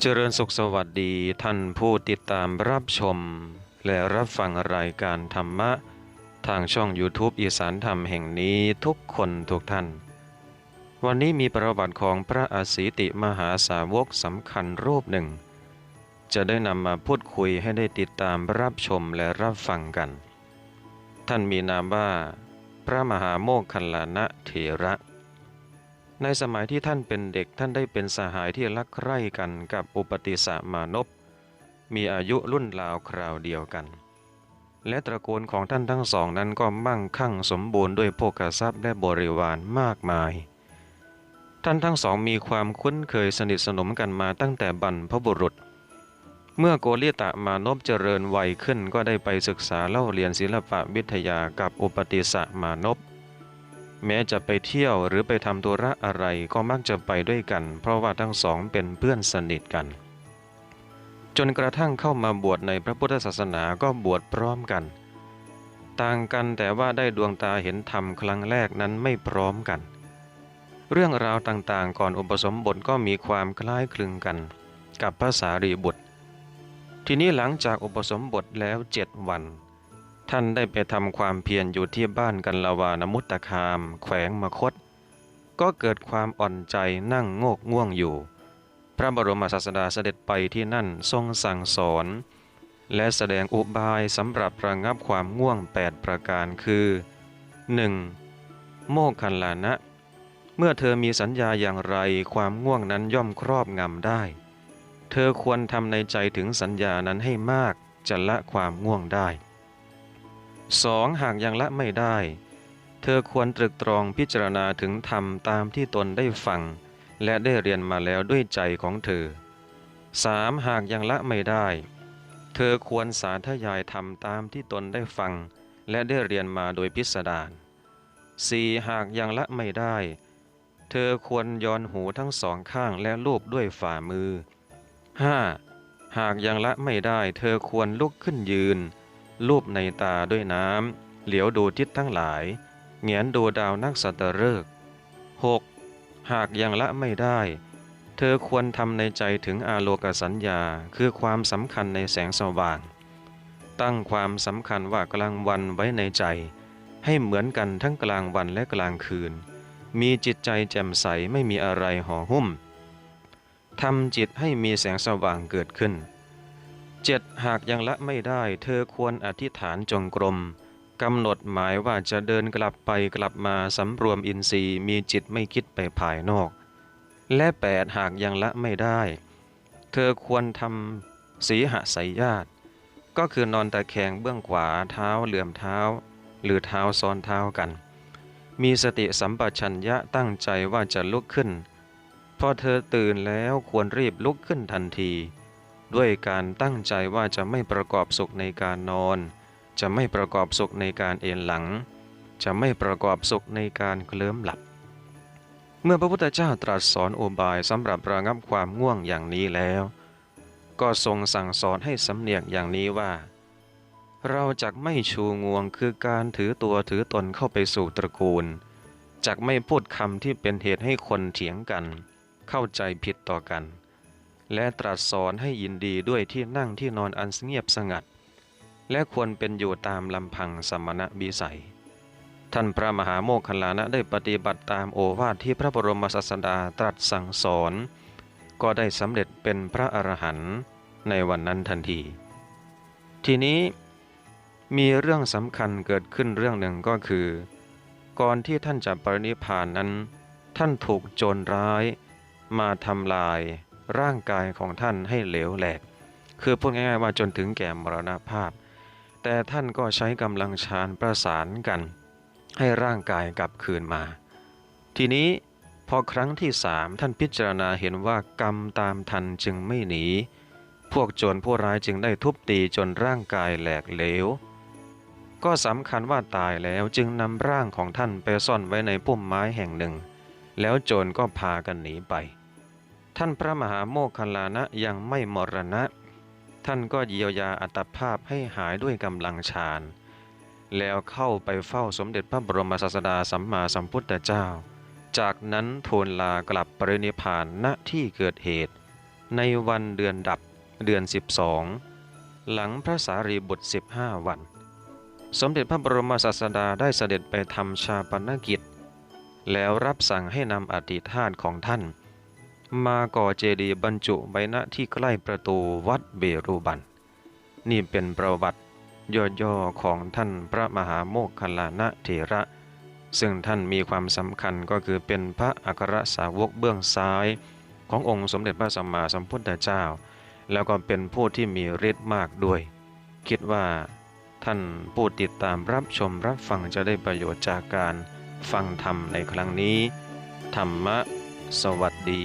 เจริญสุขสวัสดีท่านผู้ติดตามรับชม และรับฟังรายการธรรมะ ทางช่อง YouTube อีสานธรรมแห่งนี้ทุกคนทุกท่าน วันนี้มีประวัติของพระอาศิติมหาสาวกสำคัญรูปหนึ่ง จะได้นำมาพูดคุยให้ได้ติดตามรับชมและรับฟังกัน ท่านมีนามว่า พระมหาโมคคัลลานะเถระ ในสมัยที่ท่านเป็นเด็กท่านได้เป็นสหายที่รักใคร่กันกับอุปติสมานพมีอายุรุ่นราวคราวเดียวกัน และตระกูลของท่านทั้งสองนั้นก็มั่งคั่งสมบูรณ์ด้วยโภคทรัพย์และบริวารมากมาย ท่านทั้งสองมีความคุ้นเคยสนิทสนมกันมาตั้งแต่บรรพบุรุษ เมื่อโกริตะมานพเจริญวัยขึ้นก็ได้ไปศึกษาเล่าเรียนศิลปะวิทยากับอุปติสมานพ แม้จะไปเที่ยวหรือไปทำธุระอะไรก็มักจะไปด้วยกัน เพราะว่าทั้งสองเป็นเพื่อนสนิทกัน จนกระทั่งเข้ามาบวชในพระพุทธศาสนาก็บวชพร้อมกัน ต่างกันแต่ว่าได้ดวงตาเห็นธรรมครั้งแรกนั้นไม่พร้อมกัน เรื่องราวต่างๆ ก่อนอุปสมบทก็มีความคล้ายคลึงกัน กับพระสารีบุตร ทีนี้หลังจากอุปสมบทแล้วเจ็ดวัน ท่านได้ไปทำความเพียรอยู่ที่บ้านกันลาวานมุตตคาม แขวงมคต ก็เกิดความอ่อนใจนั่งโงกง่วงอยู่ พระบรมศาสดาเสด็จไปที่นั่นทรงสั่งสอน และแสดงอุบายสำหรับระงับความง่วง 8 ประการคือ 1. โมกขันลานะ เมื่อเธอมีสัญญาอย่างไรความง่วงนั้นย่อมครอบงำได้ เธอควรทำในใจถึงสัญญานั้นให้มากจะละความง่วงได้ 2. หากยังละไม่ได้ เธอควรตรึกตรองพิจารณาถึงธรรมตามที่ตนได้ฟัง และได้เรียนมาแล้วด้วยใจของเธอ 3. หากยังละไม่ได้ เธอควรสาธยายธรรมตามที่ตนได้ฟัง และได้เรียนมาโดยพิสดาร 4. หากยังละไม่ได้ เธอควรย้อนหูทั้งสองข้างและลูบด้วยฝ่ามือ 5. หากยังละไม่ได้ เธอควรลุกขึ้นยืน ลูบในตาด้วยน้ำ เหลียวดูทิศทั้งหลายเหงียนดูดาวนักสัตฤกษ์ 6. หากยังละไม่ได้ เธอควรทำในใจถึงอาโลกสัญญา คือความสำคัญในแสงสว่าง ตั้งความสำคัญว่ากลางวันไว้ในใจ ให้เหมือนกันทั้งกลางวันและกลางคืน มีจิตใจแจ่มใสไม่มีอะไรห่อหุ้มทำจิตให้มีแสงสว่างเกิดขึ้น เจ็ดหากยังละไม่ได้ เธอควรอธิษฐานจงกรมกำหนดหมายว่าจะเดินกลับไปกลับมาสำรวมอินทรีย์มีจิตไม่คิดไปภายนอก และแปดหากยังละไม่ได้ เธอควรทำสีหสายญาติก็คือนอนตะแคงเบื้องขวาเท้าเหลื่อมเท้า หรือเท้าซ้อนเท้ากัน มีสติสัมปชัญญะตั้งใจว่าจะลุกขึ้น พอเธอตื่นแล้วควรรีบลุกขึ้นทันที ด้วยการตั้งใจว่าจะไม่ประกอบสุขในการนอน จะไม่ประกอบสุขในการเอนหลัง จะไม่ประกอบสุขในการเคลิ้มหลับ เมื่อพระพุทธเจ้าตรัสสอนโอบายสำหรับระงับความง่วงอย่างนี้แล้ว ก็ทรงสั่งสอนให้สำเนียกอย่างนี้ว่า เราจักไม่ชูงวงคือการถือตัวถือตนเข้าไปสู่ตระกูลจักไม่พูดคำที่เป็นเหตุให้คนเถียงกัน เข้าใจผิดต่อกัน และตรัสสอนให้ยินดีด้วยที่นั่งที่นอนอันเงียบสงัด และควรเป็นอยู่ตามลำพังสมณะบิสัย ท่านพระมหาโมคคัลลานะได้ปฏิบัติตามโอวาทที่พระบรมศาสดาตรัสสั่งสอน ก็ได้สำเร็จเป็นพระอรหันต์ในวันนั้นทันที ทีนี้มีเรื่องสำคัญเกิดขึ้นเรื่องหนึ่งก็คือ ก่อนที่ท่านจะปรินิพพานนั้น ท่านถูกโจรร้าย มาทำลาย ร่างกายของท่านให้เหลวแหลก คือพูดง่ายๆว่าจนถึงแก่มรณภาพ แต่ท่านก็ใช้กำลังฌานประสานกัน ให้ร่างกายกลับคืนมา ทีนี้พอครั้งที่สามท่านพิจารณาเห็นว่ากรรมตามทันจึงไม่หนี พวกโจรผู้ร้ายจึงได้ทุบตีจนร่างกายแหลกเหลว ก็สำคัญว่าตายแล้วจึงนำร่างของท่านไปซ่อนไว้ในพุ่มไม้แห่งหนึ่ง แล้วโจรก็พากันหนีไป ท่านพระมหาโมคคัลลานะยังไม่มรณะ ท่านก็เยียวยาอัตภาพให้หายด้วยกำลังฌานแล้วเข้าไปเฝ้าสมเด็จพระบรมศาสดาสัมมาสัมพุทธเจ้า จากนั้นทูลลากลับปรินิพานณที่เกิดเหตุ ในวันเดือนดับเดือน 12 หลังพระสารีบุตร 15 วัน สมเด็จพระบรมศาสดาได้เสด็จไปทำชาปนกิจ แล้วรับสั่งให้นำอธิธาตของท่าน มาก่อเจดีย์บรรจุไว้ณที่ใกล้ประตูวัดเบรุบัน นี่เป็นประวัติย่อๆของท่านพระมหาโมคคัลลานะเถระ ซึ่งท่านมีความสำคัญก็คือเป็นพระอัครสาวกเบื้องซ้าย ขององค์สมเด็จพระสัมมาสัมพุทธเจ้า แล้วก็เป็นผู้ที่มีฤทธิ์มากด้วย คิดว่าท่านผู้ติดตามรับชมรับฟังจะได้ประโยชน์จากการฟังธรรมในครั้งนี้ ธรรมะ สวัสดี